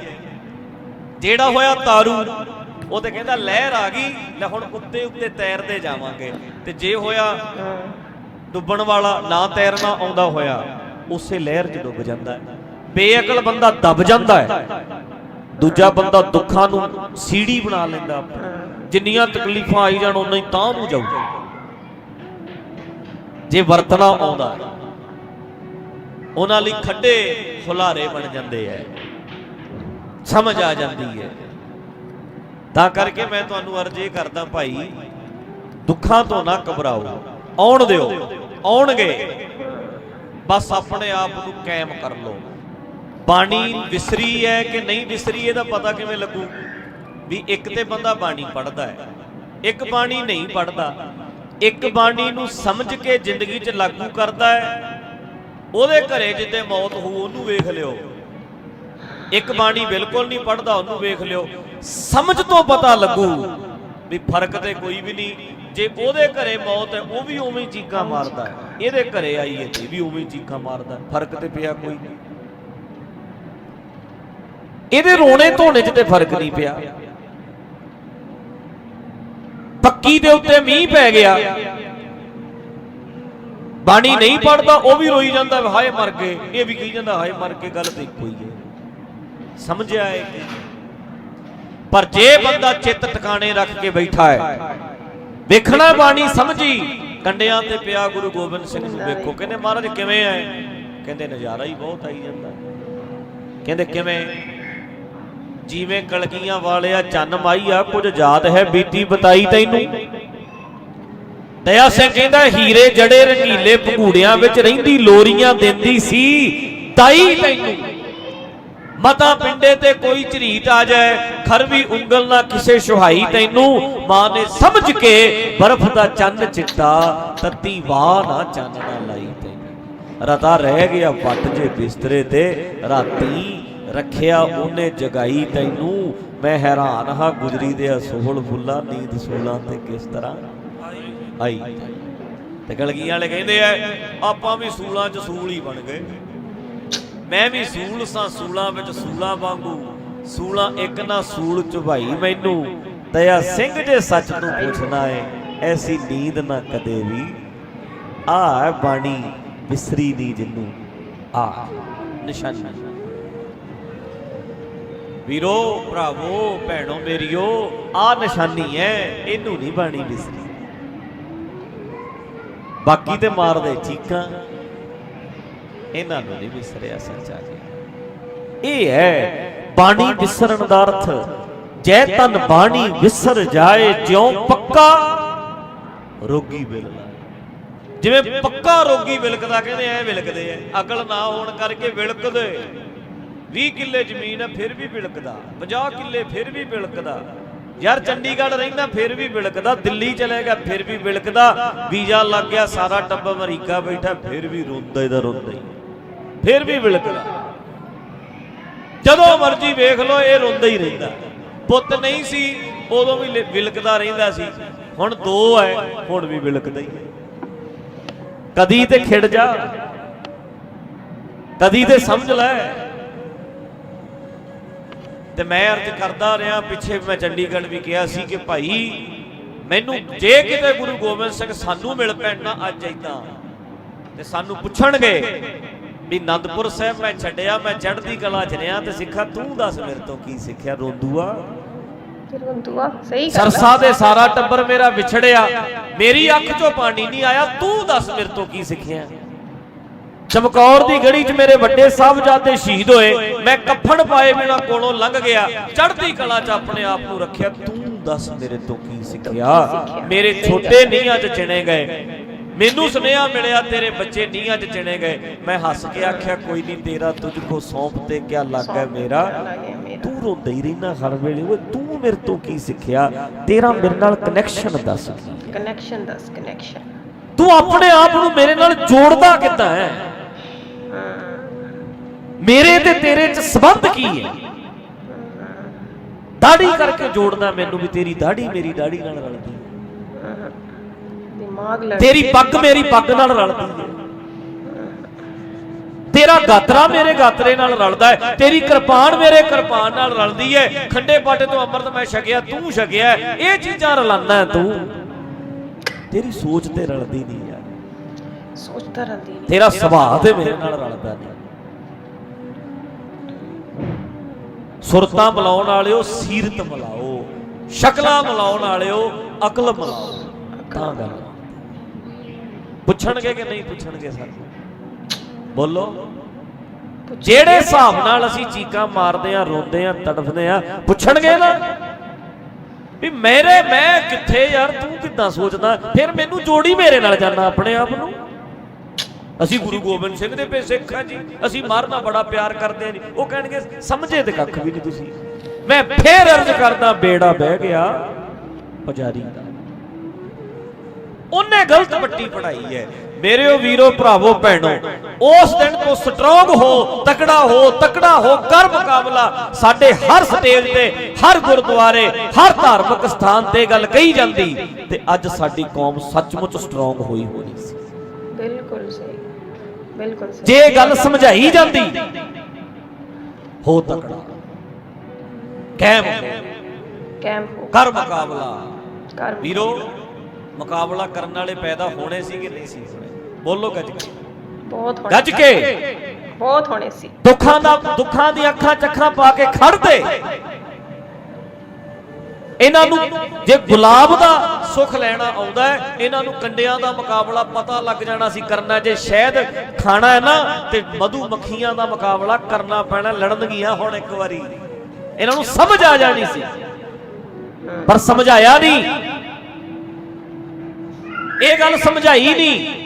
ਜਿਹੜਾ ਹੋਇਆ ਤਾਰੂ ਉਹ ਤੇ ਕਹਿੰਦਾ ਲਹਿਰ ਆ ਗਈ ਲੈ ਹੁਣ ਉੱਤੇ ਉੱਤੇ ਤੈਰਦੇ ਜਾਵਾਂਗੇ। ਤੇ ਜੇ ਹੋਇਆ ਡੁੱਬਣ ਵਾਲਾ ਨਾ ਤੈਰਨਾ ਆਉਂਦਾ ਹੋਇਆ ਉਸੇ ਲਹਿਰ 'ਚ ਡੁੱਬ ਜਾਂਦਾ ਹੈ। ਬੇਅਕਲ ਬੰਦਾ ਦਬ ਜਾਂਦਾ ਹੈ। ਦੂਜਾ ਬੰਦਾ ਦੁੱਖਾਂ ਨੂੰ ਸੀੜੀ ਬਣਾ ਲੈਂਦਾ ਆਪਣੀ। ਜਿੰਨੀਆਂ ਤਕਲੀਫਾਂ ਆਈ ਜਾਣ ਉਨਾ ਹੀ ਤਾਂ ਨੂੰ ਜਾਊ ਜੇ ਵਰਤਣਾ ਆਉਂਦਾ ਉਹਨਾਂ ਲਈ ਖੱਡੇ ਹੁਲਾਰੇ ਬਣ ਜਾਂਦੇ ਐ। ਸਮਝ ਆ ਜਾਂਦੀ ਹੈ ਤਾਂ ਕਰਕੇ ਮੈਂ ਤੁਹਾਨੂੰ ਅਰਜ਼ ਇਹ ਕਰਦਾ ਭਾਈ, ਦੁੱਖਾਂ ਤੋਂ ਨਾ ਘਬਰਾਓ। ਆਉਣ ਦਿਓ। ਆਉਣਗੇ। ਬਸ ਆਪਣੇ ਆਪ ਨੂੰ ਕਾਇਮ ਕਰ ਲਓ। ਬਾਣੀ ਵਿਸਰੀ ਹੈ ਕਿ ਨਹੀਂ ਵਿਸਰੀ, ਇਹਦਾ ਪਤਾ ਕਿਵੇਂ ਲੱਗੂ? ਵੀ ਇੱਕ ਤੇ ਬੰਦਾ ਬਾਣੀ ਪੜਦਾ ਹੈ, ਇੱਕ ਬਾਣੀ ਨਹੀਂ ਪੜਦਾ ਇੱਕ ਬਾਣੀ ਨੂੰ ਸਮਝ ਕੇ ਜ਼ਿੰਦਗੀ 'ਚ ਲਾਗੂ ਕਰਦਾ ਹੈ, ਉਹਦੇ ਘਰੇ ਜਿੱਦੇ ਮੌਤ ਹੋਊ, ਉਹਨੂੰ ਵੇਖ ਲਿਓ। ਇੱਕ ਬਾਣੀ ਬਿਲਕੁਲ ਨਹੀਂ ਪੜਦਾ ਉਹਨੂੰ ਵੇਖ ਲਿਓ। ਸਮਝ ਤੋਂ ਪਤਾ ਲੱਗੂ ਵੀ ਫ਼ਰਕ ਤੇ ਕੋਈ ਵੀ ਨਹੀਂ। ਜੇ ਉਹਦੇ ਘਰੇ ਮੌਤ ਹੈ, ਉਹ ਵੀ ਉਵੇਂ ਚੀਕਾਂ ਮਾਰਦਾ ਹੈ। ਇਹਦੇ ਘਰੇ ਆਈ ਹੈ ਤੇ ਵੀ ਉਵੇਂ ਹੀ ਚੀਕਾਂ ਮਾਰਦਾ ਫ਼ਰਕ ਤੇ ਪਿਆ ਕੋਈ? ਨਹੀਂ ਇਹਦੇ ਰੋਣੇ ਧੋਣੇ 'ਚ ਤੇ ਫ਼ਰਕ ਨਹੀਂ ਪਿਆ। ਪੱਕੀ ਦੇ ਉੱਤੇ ਮੀਂਹ ਪੈ ਗਿਆ। ਬਾਣੀ ਨਹੀਂ ਪੜਦਾ ਉਹ ਵੀ ਰੋਈ ਜਾਂਦਾ ਹਾਏ ਮਰ ਗਏ। ਇਹ ਵੀ ਕਹੀ ਜਾਂਦਾ, ਹਾਏ ਮਰ ਕੇ ਗੱਲ ਤੇ ਇੱਕੋ ਹੀ ਹੈ। ਸਮਝਿਆ ਹੈ ਪਰ ਜੇ ਬੰਦਾ ਚਿੱਤ ਟਿਕਾਣੇ ਰੱਖ ਕੇ ਬੈਠਾ ਹੈ, ਵੇਖਣਾ ਬਾਣੀ ਸਮਝੀ, ਕੰਡਿਆਂ ਤੇ ਪਿਆ ਗੁਰੂ ਗੋਬਿੰਦ ਸਿੰਘ ਨੂੰ ਵੇਖੋ। ਕਹਿੰਦੇ ਮਹਾਰਾਜ ਕਿਵੇਂ ਆਏ? ਕਹਿੰਦੇ ਨਜ਼ਾਰਾ ਹੀ ਬਹੁਤ ਆਈ ਜਾਂਦਾ। ਕਹਿੰਦੇ ਕਿਵੇਂ? ਜਿਵੇਂ ਕਲਗੀਆਂ ਵਾਲਿਆ ਚੰਨ ਮਾਈ ਆ, ਕੁਝ ਜਾਤ ਹੈ ਬੀਤੀ ਬਤਾਈ ਤੈਨੂੰ। ਦਇਆ ਸਿੰਘ ਕਹਿੰਦਾ, ਹੀਰੇ ਜੜੇ ਰੰਗੀਲੇ ਭਗੂੜਿਆਂ ਵਿੱਚ ਰਹਿੰਦੀ, ਲੋਰੀਆਂ ਦਿੰਦੀ ਸੀ, ਤਾਈ ਤੈਨੂੰ। ਮਤਾ ਪਿੰਡੇ ਤੇ ਕੋਈ ਝਰੀਟ ਆ ਜਾਏ ਖਰਵੀ ਉਂਗਲ ਨਾ ਕਿਸੇ ਸੁਹਾਈ ਤੈਨੂੰ। ਮਾਂ ਨੇ ਸਮਝ ਕੇ ਬਰਫ਼ ਦਾ ਚੰਨ ਚਿੱਟਾ, ਤੱਤੀ ਵਾਹ ਨਾ ਚੰਨ ਨਾ ਲਾਈ ਤੈਨੂੰ। ਰਤਾ ਰਹਿ ਗਿਆ ਵੱਟ ਜੇ ਬਿਸਤਰੇ ਤੇ, ਰਾਤੀ ਰੱਖਿਆ ਉਹਨੇ ਜਗਾਈ ਤੈਨੂੰ। ਮੈਂ ਹੈਰਾਨ ਹਾਂ ਗੁਜਰੀ ਦੇ ਅਸੋਹਲ ਫੁੱਲਾ, ਨੀਂਦ ਸੋਲਾਂ ਤੇ ਕਿਸ ਤਰ੍ਹਾਂ? ਆਈ। ਤੇ ਗਲਗੀਆਂ ਵਾਲੇ ਕਹਿੰਦੇ ਐ ਆਪਾਂ ਵੀ ਸੂਲਾਂ 'ਚ ਸੂਲ ਹੀ ਬਣ ਗਏ। ਮੈਂ ਵੀ ਸੂਲ ਸਾਂ, ਸੂਲਾਂ ਵਿੱਚ ਸੂਲਾਂ ਵਾਂਗੂ। ਸੂਲਾਂ ਇੱਕ ਨਾ ਸੂਲ ਚੁਭਾਈ ਮੈਨੂੰ ਦਇਆ ਸਿੰਘ ਜੇ ਸੱਚ ਨੂੰ ਪੁੱਛਣਾ ਏ, ਐਸੀ ਨੀਂਦ ਨਾ ਕਦੇ ਵੀ। ਆ ਬਾਣੀ, ਬਿਸਰੀ ਦੀ ਜਿੰਨੂੰ ਆ ਨਿਸ਼ਾਨੀ। ਵੀਰੋ, ਭਰਾਵੋ, ਭੈਣੋ ਮੇਰੀਓ ਆ ਨਿਸ਼ਾਨੀ ਹੈ, ਇਹਨੂੰ ਨਹੀਂ ਬਾਣੀ ਬਿਸਰੀ ਬਾਕੀ ਤੇ ਮਾਰਦੇ ਚੀਕਾਂ, ਇਹਨਾਂ ਨੂੰ ਨਹੀਂ ਵਿਸਰਿਆ ਸੱਚਾ ਜੀ ਇਹ ਹੈ ਬਾਣੀ ਵਿਸਰਨ ਦਾ ਅਰਥ, ਜੈ ਤਨ ਬਾਣੀ ਵਿਸਰ ਜਾਏ, ਜਿਉ ਪੱਕਾ ਰੋਗੀ ਬਿਲਦਾ ਜਿਵੇਂ ਪੱਕਾ ਰੋਗੀ ਵਿਲਕਦਾ ਕਹਿੰਦੇ ਐ ਵਿਲਕਦੇ ਐ, ਅਕਲ ਨਾ ਹੋਣ ਕਰਕੇ ਵਿਲਕਦੇ 20 ਕਿੱਲੇ ਜ਼ਮੀਨ ਹੈ ਫਿਰ ਵੀ ਵਿਲਕਦਾ 50 ਕਿੱਲੇ ਫਿਰ ਵੀ ਵਿਲਕਦਾ ਯਾਰ ਚੰਡੀਗੜ੍ਹ ਰਹਿੰਦਾ, ਫਿਰ ਵੀ ਵਿਲਕਦਾ ਦਿੱਲੀ ਚਲੇ ਗਿਆ, ਫਿਰ ਵੀ ਵਿਲਕਦਾ ਵੀਜ਼ਾ ਲੱਗ ਗਿਆ, ਸਾਰਾ ਟੱਬ ਅਮਰੀਕਾ ਬੈਠਾ, ਫਿਰ ਵੀ ਰੋਂਦਾ ਇਹਦਾ, ਰੋਂਦਾ ਹੀ। ਫਿਰ ਵੀ ਵਿਲਕਦਾ ਜਦੋਂ ਮਰਜ਼ੀ ਵੇਖ ਲੋ ਇਹ ਰੋਂਦਾ ਹੀ ਰਹਿੰਦਾ। ਪੁੱਤ ਨਹੀਂ ਸੀ, ਉਦੋਂ ਵੀ ਵਿਲਕਦਾ ਰਹਿੰਦਾ ਸੀ। ਹੁਣ ਦੋ ਹੈ ਹੁਣ ਵੀ ਵਿਲਕਦਾ ਹੀ। ਕਦੀ ਤੇ ਖਿੜ ਜਾ। ਕਦੀ ਤੇ ਸਮਝ ਲੈ। ਤੇ ਮੈਂ ਅਰਜ਼ ਕਰਦਾ ਰਿਹਾ ਪਿੱਛੇ ਮੈਂ ਚੰਡੀਗੜ੍ਹ ਵੀ ਕਿਹਾ ਸੀ ਕਿ ਭਾਈ ਮੈਨੂੰ ਜੇ ਕਿਤੇ ਗੁਰੂ ਗੋਬਿੰਦ ਸਿੰਘ ਸਾਨੂੰ ਮਿਲ ਪੈਣ ਨਾ ਅੱਜ ਇਦਾਂ ਤੇ ਸਾਨੂੰ ਪੁੱਛਣਗੇ ਵੀ ਆਨੰਦਪੁਰ ਸਾਹਿਬ ਮੈਂ ਛੱਡਿਆ ਮੈਂ ਚੜ੍ਹਦੀ ਕਲਾ ਚ ਰਿਹਾ ਤੇ ਸਿੱਖਾ ਤੂੰ ਦੱਸ ਮੇਰੇ ਤੋਂ ਕੀ ਸਿੱਖਿਆ ਰੋਂਦੂਆ? ਫਿਰ ਉਹ ਦੁਆ ਸਹੀ ਗੱਲ ਸਰਸਾ ਦੇ ਸਾਰਾ ਟੱਬਰ ਮੇਰਾ ਵਿਛੜਿਆ ਮੇਰੀ ਅੱਖ 'ਚੋਂ ਪਾਣੀ ਨਹੀਂ ਆਇਆ ਤੂੰ ਦੱਸ ਮੇਰੇ ਤੋਂ ਕੀ ਸਿੱਖਿਆ? ਚਮਕੌਰ ਦੀ ਗੜੀ 'ਚ ਮੇਰੇ ਵੱਡੇ ਸਾਹਿਬਜ਼ਾਦੇ ਸ਼ਹੀਦ ਹੋਏ। ਮੈਂ ਕੱਫਣ ਪਾਏ ਬਿਨਾ ਕੋਲੋਂ ਲੰਘ ਗਿਆ। ਚੜ੍ਹਦੀ ਕਲਾ 'ਚ ਆਪਣੇ ਆਪ ਨੂੰ ਰੱਖਿਆ। ਤੂੰ ਦੱਸ ਮੇਰੇ ਤੋਂ ਕੀ ਸਿੱਖਿਆ? ਮੇਰੇ ਛੋਟੇ ਨੀਹਾਂ 'ਚ ਚਿਣੇ ਗਏ। ਮੈਨੂੰ ਸੁਨੇਹਾ ਮਿਲਿਆ ਤੇਰੇ ਬੱਚੇ ਨੀਹਾਂ 'ਚ ਚਿਣੇ ਗਏ। ਮੈਂ ਹੱਸ ਕੇ ਆਖਿਆ ਕੋਈ ਨਹੀਂ ਤੇਰਾ ਤੁਝ ਕੋ ਸੌਂਪ ਤੇ ਕਿਆ ਲੱਗਾ ਮੇਰਾ ਲੱਗੇ ਮੇਰਾ? ਤੂੰ ਰੋਂਦਾ ਹੀ ਰਹਿਣਾ ਹਰ ਵੇਲੇ। ਓਏ ਤੂੰ ਮੇਰੇ ਤੋਂ ਕੀ ਸਿੱਖਿਆ? ਤੇਰਾ ਮੇਰੇ ਨਾਲ ਕਨੈਕਸ਼ਨ ਦੱਸ ਹੈ? ਕਨੈਕਸ਼ਨ ਦੱਸ ਕਨੈਕਸ਼ਨ ਤੂੰ ਆਪਣੇ ਆਪ ਨੂੰ ਮੇਰੇ ਨਾਲ ਜੋੜਦਾ ਕਿੱਦਾਂ ਹੈ? ਮੇਰੇ ਤੇ ਤੇਰੇ ਚ ਸੰਬੰਧ ਕੀ ਹੈ? ਦਾੜੀ ਕਰਕੇ ਜੋੜਦਾ ਮੈਨੂੰ ਵੀ ਤੇਰੀ ਦਾੜੀ ਮੇਰੀ ਦਾੜੀ ਨਾਲ ਰਲਦੀ ਹੈ। ਦਿਮਾਗ ਲੜ ਤੇਰੀ ਪੱਗ ਮੇਰੀ ਪੱਗ ਨਾਲ ਰਲਦੀ ਹੈ। ਤੇਰਾ ਗਾਤਰਾ ਮੇਰੇ ਗਾਤਰੇ ਨਾਲ ਰਲਦਾ ਹੈ। ਤੇਰੀ ਕਿਰਪਾਨ ਮੇਰੇ ਕਿਰਪਾਨ ਨਾਲ ਰਲਦੀ ਹੈ। ਖੰਡੇ ਪਾਟੇ ਤੋਂ ਅੰਮ੍ਰਿਤ ਮੈਂ ਛਕਿਆ ਤੂੰ ਛਕਿਆ। ਇਹ ਚੀਜ਼ਾਂ ਰਲਾਨਾ ਤੂੰ। ਤੇਰੀ ਸੋਚ ਤੇ ਰਲਦੀ ਨਹੀਂ ਯਾਰ। ਸੋਚਦਾ ਰਹਿੰਦੀ ਨਹੀਂ। ਤੇਰਾ ਸੁਭਾਅ ਤੇ ਮੇਰੇ ਨਾਲ ਰਲਦਾ ਨਹੀਂ। ਸੁਰਤਾਂ ਮਿਲਾਉਣ ਵਾਲਿਓ, ਸੀਰਤ ਮਿਲਾਓ, ਸ਼ਕਲਾਂ ਮਿਲਾਉਣ ਵਾਲਿਓ, ਅਕਲ ਮਿਲਾਓ। ਤਾਂ ਗੱਲ। ਪੁੱਛਣਗੇ ਕਿ ਨਹੀਂ ਪੁੱਛਣਗੇ ਸਾਨੂੰ ਬੋਲੋ। ਜਿਹੜੇ ਹਿਸਾਬ ਨਾਲ ਅਸੀਂ ਚੀਕਾਂ ਮਾਰਦੇ ਆ ਰੋਂਦੇ ਆ ਤੜਫਦੇ ਆ ਪੁੱਛਣਗੇ ਨਾ। ਵੀ ਮੇਰੇ, ਮੈਂ ਕਿੱਥੇ ਯਾਰ? ਤੂੰ ਕਿੱਦਾਂ ਸੋਚਦਾ? ਫਿਰ ਮੈਨੂੰ ਜੋੜੀ ਮੇਰੇ ਨਾਲ ਜਾਣਾ ਆਪਣੇ ਆਪ ਨੂੰ। ਅਸੀਂ ਗੁਰੂ ਗੋਬਿੰਦ ਸਿੰਘ ਦੇ ਪੇ ਸਿੱਖ ਆ ਜੀ। ਅਸੀਂ ਮਾਰਨਾ ਬੜਾ ਪਿਆਰ ਕਰਦੇ ਆ ਜੀ। ਉਹ ਕਹਿਣਗੇ, ਸਮਝੇ ਤੇ ਕੱਖ ਵੀ ਨਹੀਂ ਤੁਸੀਂ। ਮੈਂ ਫੇਰ ਅਰਜ਼ ਕਰਦਾ, ਬੇੜਾ ਬਹਿ ਗਿਆ ਪੁਜਾਰੀ ਦਾ। ਉਹਨੇ ਗਲਤ ਪੱਟੀ ਪੜਾਈ ਹੈ। ਮੇਰਿਓ ਵੀਰੋ, ਭਰਾਵੋ, ਭੈਣੋ, ਉਸ ਦਿਨ ਤੋਂ ਸਟਰੋਂਗ ਹੋ, ਤਕੜਾ ਹੋ ਤਕੜਾ ਹੋ ਕਰ ਮੁਕਾਬਲਾ ਸਾਡੇ ਹਰ ਸਟੇਜ ਤੇ, ਹਰ ਗੁਰਦੁਆਰੇ, ਹਰ ਧਾਰਮਿਕ ਸਥਾਨ ਤੇ ਗੱਲ ਕਹੀ ਜਾਂਦੀ। ਤੇ ਅੱਜ ਸਾਡੀ ਕੌਮ ਸੱਚਮੁੱਚ ਸਟਰੋਂਗ ਹੋਈ ਹੋਣੀ ਸੀ। ਬਿਲਕੁਲ ਸਹੀ। ਬਿਲਕੁਲ ਜੇ ਗੱਲ ਸਮਝਾਈ ਜਾਂਦੀ ਹੋ ਤਕੜਾ। ਕਹਿਮ ਕੈਂਪ ਕਰ ਮੁਕਾਬਲਾ। ਕਰ ਵੀਰੋ ਮੁਕਾਬਲਾ ਕਰਨ ਵਾਲੇ ਪੈਦਾ ਹੋਣੇ ਸੀ ਕਿ ਨਹੀਂ ਸੀ ਹੋਣੇ? ਬੋਲੋ ਗੱਜ ਕੇ। ਬਹੁਤ ਹੋਣੇ ਗੱਜ ਕੇ। ਬਹੁਤ ਹੋਣੇ ਸੀ। ਦੁੱਖਾਂ ਦਾ ਦੁੱਖਾਂ ਦੀ ਅੱਖਾਂ ਚੱਖਾਂ ਪਾ ਕੇ ਖੜਦੇ ਇਹਨਾਂ ਨੂੰ ਜੇ ਗੁਲਾਬ ਦਾ ਸੁੱਖ ਲੈਣਾ ਆਉਂਦਾ ਹੈ, ਇਹਨਾਂ ਨੂੰ ਕੰਡਿਆਂ ਦਾ ਮੁਕਾਬਲਾ ਪਤਾ ਲੱਗ ਜਾਣਾ ਸੀ ਕਰਨਾ ਜੇ ਸ਼ਾਇਦ ਖਾਣਾ ਹੈ ਨਾ, ਤੇ ਮਧੂ ਮੱਖੀਆਂ ਦਾ ਮੁਕਾਬਲਾ ਕਰਨਾ ਪੈਣਾ ਲੜਨਗੀਆਂ ਹੁਣ ਇੱਕ ਵਾਰੀ। ਇਹਨਾਂ ਨੂੰ ਸਮਝ ਆ ਜਾਣੀ ਸੀ। ਪਰ ਸਮਝਾਇਆ ਨਹੀਂ। ਇਹ ਗੱਲ ਸਮਝਾਈ ਨਹੀਂ।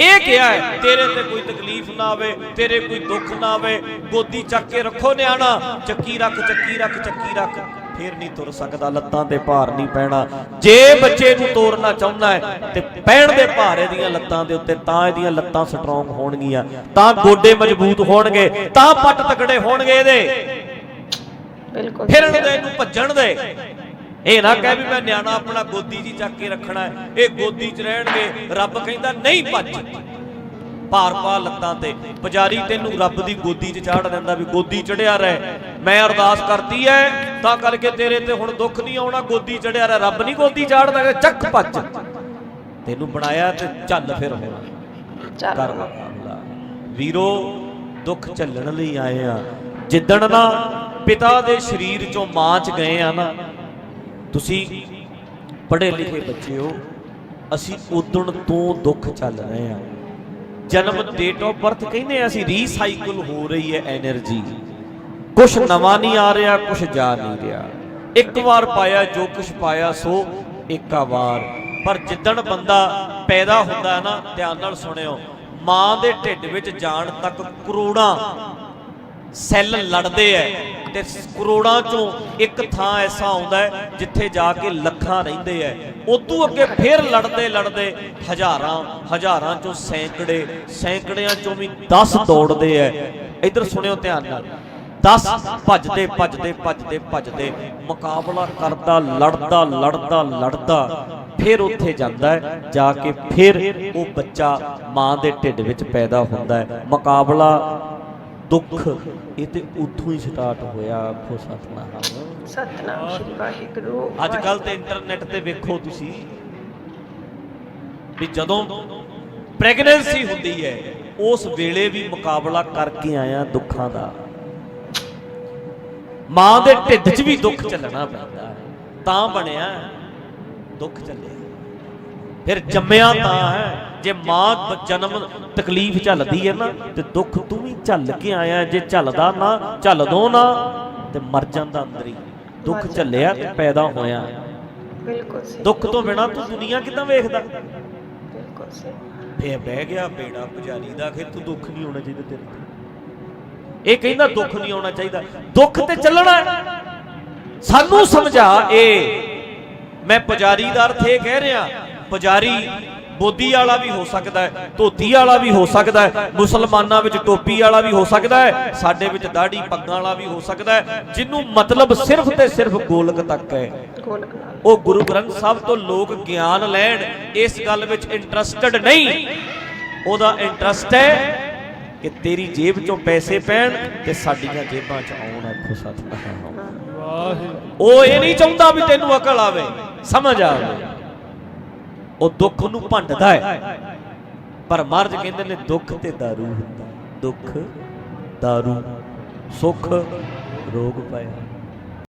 ਇਹ ਕਿਹਾ ਹੈ, ਤੇਰੇ ਤੇ ਕੋਈ ਤਕਲੀਫ ਨਾ ਆਵੇ, ਤੇਰੇ ਕੋਈ ਦੁੱਖ ਨਾ ਆਵੇ, ਗੋਦੀ ਚੱਕ ਕੇ ਰੱਖੋ ਨਿਆਣਾ, ਚੱਕੀ ਰੱਖ ਚੱਕੀ ਰੱਖ ਚੱਕੀ ਰੱਖ। ਫੇਰ ਨਹੀਂ ਤੁਰ ਸਕਦਾ ਲੱਤਾਂ ਤੇ ਭਾਰ ਨਹੀਂ ਪੈਣਾ। ਜੇ ਬੱਚੇ ਨੂੰ ਤੋਰਨਾ ਚਾਹੁੰਦਾ ਹੈ ਤੇ ਪੈਣ ਦੇ ਭਾਰ ਇਹਦੀਆਂ ਲੱਤਾਂ ਦੇ ਉੱਤੇ ਤਾਂ ਇਹਦੀਆਂ ਲੱਤਾਂ ਸਟਰੋਂਗ ਹੋਣਗੀਆਂ। ਤਾਂ ਗੋਡੇ ਮਜ਼ਬੂਤ ਹੋਣਗੇ ਤਾਂ ਪੱਟ ਤਕੜੇ ਹੋਣਗੇ ਇਹਦੇ। ਬਿਲਕੁਲ। ਫਿਰਨ ਦੇ ਇਹਨੂੰ ਭੱਜਣ ਦੇ। ਇਹ ਨਾ ਕਹਿ ਵੀ ਮੈਂ ਨਿਆਣਾ ਆਪਣਾ ਗੋਦੀ 'ਚ ਹੀ ਚੱਕ ਕੇ ਰੱਖਣਾ ਹੈ। ਇਹ ਗੋਦੀ 'ਚ ਰਹਿਣਗੇ ਰੱਬ ਕਹਿੰਦਾ ਨਹੀਂ ਭੱਜ। ਭਾਰ ਪਾ ਲੱਤਾਂ ਤੇ। ਪੁਜਾਰੀ ਤੈਨੂੰ ਰੱਬ ਦੀ ਗੋਦੀ 'ਚ ਚਾੜ ਦਿੰਦਾ ਵੀ ਗੋਦੀ ਚੜਿਆ ਰਹਿ। ਮੈਂ ਅਰਦਾਸ ਕਰਤੀ ਐ ਤਾਂ ਕਰਕੇ ਤੇਰੇ ਤੇ ਹੁਣ ਦੁੱਖ ਨਹੀਂ ਆਉਣਾ ਗੋਦੀ ਚੜਿਆ ਰਹਿ। ਰੱਬ ਨਹੀਂ ਗੋਦੀ ਚਾੜਦਾ ਚੱਕ ਭੱਜ। ਤੈਨੂੰ ਬਣਾਇਆ ਤੇ ਚੱਲ ਫਿਰ ਹੁਣ। ਚੱਲ। ਕਰ ਮੁਕਾਬਲਾ ਵੀਰੋ ਦੁੱਖ ਝੱਲਣ ਲਈ ਆਏ ਆ। ਜਿੱਦਣ ਨਾ ਪਿਤਾ ਦੇ ਸਰੀਰ ਚੋਂ ਮਾਂ ਚ ਗਏ ਆ ਨਾ ਤੁਸੀਂ ਪੜ੍ਹੇ ਲਿਖੇ ਬੱਚੇ ਹੋ। ਅਸੀਂ ਉਦਣ ਤੋਂ ਦੁੱਖ ਚੱਲ ਰਹੇ ਆ। ਜਨਮ ਡੇਟ ਆਫ ਬਰਥ ਕਹਿੰਦੇ ਅਸੀਂ ਰੀਸਾਈਕਲ ਹੋ ਰਹੀ ਹੈ એનર્ਜੀ ਕੁਝ ਨਵਾਂ ਨਹੀਂ ਆ ਰਿਹਾ ਕੁਝ ਜਾ ਨਹੀਂ ਰਿਹਾ। ਇੱਕ ਵਾਰ ਪਾਇਆ, ਜੋ ਕੁਝ ਪਾਇਆ, ਸੋ ਇੱਕ ਵਾਰ। ਪਰ ਜਿੱਦਣ ਬੰਦਾ ਪੈਦਾ ਹੁੰਦਾ ਨਾ, ਧਿਆਨ ਨਾਲ ਸੁਣਿਓ, ਮਾਂ ਦੇ ਢਿੱਡ ਵਿੱਚ ਜਾਣ ਤੱਕ ਕਰੋੜਾਂ ਸੈੱਲ ਲੜਦੇ ਐ ਤੇ ਕਰੋੜਾਂ ਚੋਂ ਇੱਕ ਥਾਂ ਐਸਾ ਆਉਂਦਾ ਜਿੱਥੇ ਜਾ ਕੇ ਲੱਖਾਂ ਰਹਿੰਦੇ ਐ। ਉਦੋਂ ਅੱਗੇ ਫੇਰ ਲੜਦੇ ਲੜਦੇ ਹਜ਼ਾਰਾਂ ਹਜ਼ਾਰਾਂ ਚੋਂ ਸੈਂਕੜੇ, ਸੈਂਕੜਿਆਂ ਚੋਂ ਵੀ 10 ਦੌੜਦੇ ਐ। ਇੱਧਰ ਸੁਣਿਓ ਧਿਆਨ ਨਾਲ। 10 ਭੱਜਦੇ ਭੱਜਦੇ ਭੱਜਦੇ ਭੱਜਦੇ ਮੁਕਾਬਲਾ ਕਰਦਾ, ਲੜਦਾ ਲੜਦਾ ਲੜਦਾ ਫਿਰ ਉੱਥੇ ਜਾਂਦਾ ਹੈ ਜਾ ਕੇ ਫਿਰ ਉਹ ਬੱਚਾ ਮਾਂ ਦੇ ਢਿੱਡ ਵਿੱਚ ਪੈਦਾ ਹੁੰਦਾ ਹੈ ਮੁਕਾਬਲਾ ਦੁੱਖ ਇਹ ਤੇ ਉੱਥੋਂ ਹੀ ਸਟਾਰਟ ਹੋਇਆ ਆਖੋ ਸਤਨਾਮ। ਸਤਨਾਮ ਸ਼੍ਰੀ ਵਾਹਿਗੁਰੂ ਅੱਜ ਕੱਲ ਤੇ ਇੰਟਰਨੈਟ ਤੇ ਵੇਖੋ ਤੁਸੀਂ ਵੀ ਜਦੋਂ ਪ੍ਰੈਗਨੈਂਸੀ ਹੁੰਦੀ ਹੈ ਉਸ ਵੇਲੇ ਵੀ ਮੁਕਾਬਲਾ ਕਰਕੇ ਆਇਆ ਦੁੱਖਾਂ ਦਾ। ਮਾਂ ਦੇ ਢਿੱਡ 'ਚ ਵੀ ਦੁੱਖ ਚੱਲਣਾ ਪੈਂਦਾ ਹੈ ਤਾਂ ਬਣਿਆ ਦੁੱਖ ਚੱਲਿਆ। ਫਿਰ ਜੰਮਿਆ ਤਾਂ ਹੈ ਜੇ ਮਾਂ ਜਨਮ ਤਕਲੀਫ ਝੱਲਦੀ ਹੈ ਨਾ ਤੇ ਦੁੱਖ ਤੂੰ ਵੀ ਝੱਲ ਕੇ ਆਇਆ ਜੇ ਝੱਲਦਾ ਨਾ ਝੱਲ ਦੋ ਨਾ ਤੇ ਮਰ ਜਾਂਦਾ ਅੰਦਰ ਹੀ। ਦੁੱਖ ਝੱਲਿਆ ਤੇ ਪੈਦਾ ਹੋਇਆ। ਬਿਲਕੁਲ ਸਹੀ। ਦੁੱਖ ਤੋਂ ਬਿਨਾ ਤੂੰ ਦੁਨੀਆ ਕਿਦਾਂ ਵੇਖਦਾ? ਬਿਲਕੁਲ ਸਹੀ। ਬਹਿ ਗਿਆ ਬੇੜਾ ਪੁਜਾਰੀ ਦਾ ਕਿ ਤੂੰ ਦੁੱਖ ਨਹੀਂ ਹੋਣਾ ਚਾਹੀਦਾ ਤੇਰੇ ਤੇ। ਇਹ ਕਹਿੰਦਾ ਦੁੱਖ ਨਹੀਂ ਆਉਣਾ ਚਾਹੀਦਾ। ਦੁੱਖ ਤੇ ਚੱਲਣਾ। ਸਾਨੂੰ ਸਮਝਾ। ਇਹ। ਮੈਂ ਪੁਜਾਰੀ ਦਾ ਅਰਥ ਇਹ ਕਹਿ ਰਿਹਾ। ਪੁਜਾਰੀ ਬੋਦੀ ਵਾਲਾ ਵੀ ਹੋ ਸਕਦਾ ਹੈ ਧੋਤੀ ਵਾਲਾ ਵੀ ਹੋ ਸਕਦਾ ਹੈ ਮੁਸਲਮਾਨਾਂ ਵਿੱਚ ਟੋਪੀ ਵਾਲਾ ਵੀ ਹੋ ਸਕਦਾ ਹੈ ਸਾਡੇ ਵਿੱਚ ਦਾੜੀ ਪੱਗਾਂ ਵਾਲਾ ਵੀ ਹੋ ਸਕਦਾ ਹੈ ਜਿਹਨੂੰ ਮਤਲਬ ਸਿਰਫ ਤੇ ਸਿਰਫ ਗੋਲਕ ਤੱਕ ਹੈ। ਉਹ ਗੁਰੂ ਗ੍ਰੰਥ ਸਾਹਿਬ ਤੋਂ ਲੋਕ ਗਿਆਨ ਲੈਣ ਇਸ ਗੱਲ ਵਿੱਚ ਇੰਟਰਸਟਿਡ ਨਹੀਂ। ਉਹਦਾ ਇੰਟਰਸਟ ਹੈ ਕਿ ਤੇਰੀ ਜੇਬ ਚੋਂ ਪੈਸੇ ਪੈਣ ਤੇ ਸਾਡੀਆਂ ਜੇਬਾਂ 'ਚ ਆਉਣ ਆਖੋ ਸਤਿਨਾਮ ਉਹ ਇਹ ਨਹੀਂ ਚਾਹੁੰਦਾ ਵੀ ਤੈਨੂੰ ਅਕਲ ਆਵੇ ਸਮਝ ਆਵੇ ਉਹ ਦੁੱਖ ਨੂੰ ਭੰਡਦਾ ਹੈ ਪਰ ਮਹਾਰਾਜ ਕਹਿੰਦੇ ਨੇ ਦੁੱਖ ਤੇ दारू ਹੁੰਦਾ ਦੁੱਖ दारू ਸੁੱਖ ਰੋਗ ਪਾਇਆ